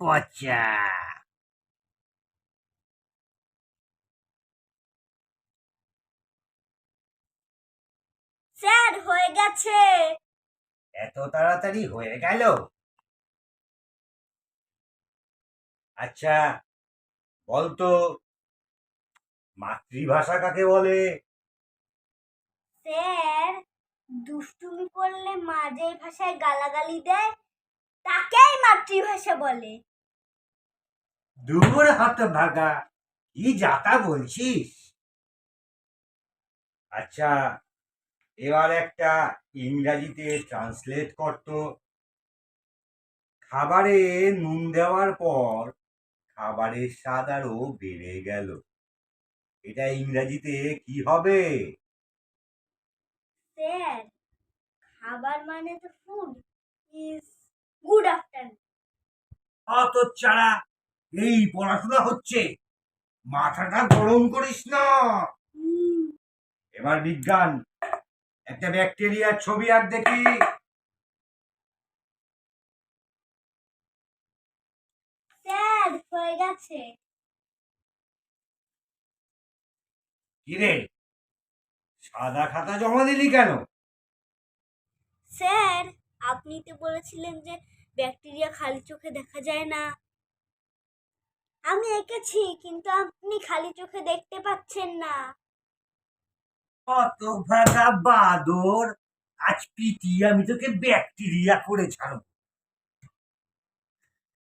পচা স্যার হয়ে গেছে। এত তাড়াতাড়ি হয়ে গেল? আচ্ছা বলতো মাতৃভাষা কাকে বলে? স্যার দুষ্টুমি করলে মা যে ভাষায় গালাগালি দেয় তাকেই মাতৃভাষা বলে। দূর হাত ভাগা কি যাতা বলছিস? আচ্ছা এবার একটা ইংরাজিতে ট্রান্সলেট করতো। খাবারে নুন দেওয়ার পর খাবারের স্বাদ আরও বেড়ে গেল। এটা ইংরাজিতে কি হবে? স্যার খাবার মানে তো ফুড ইজ গুড আফটারনুন অত চারা এই পড়াশোনা হচ্ছে। মাথাটা গরম করিস না। এবার বিজ্ঞান একটা ব্যাকটেরিয়ার ছবি আর দেখি। স্যার হয়ে গেছে। কিরে সাদা খাতা জমা দিলি কেন? স্যার আপনি তো বলেছিলেন যে ব্যাকটেরিয়া খালি চোখে দেখা যায় না। আমি এঁকেছি, কিন্তু আপনি খালি চোখে দেখতে পাচ্ছেন না। কত ভাগা বাদর! আজ পিটি আমি তোকে ব্যাকটেরিয়া করে ছাড়ব।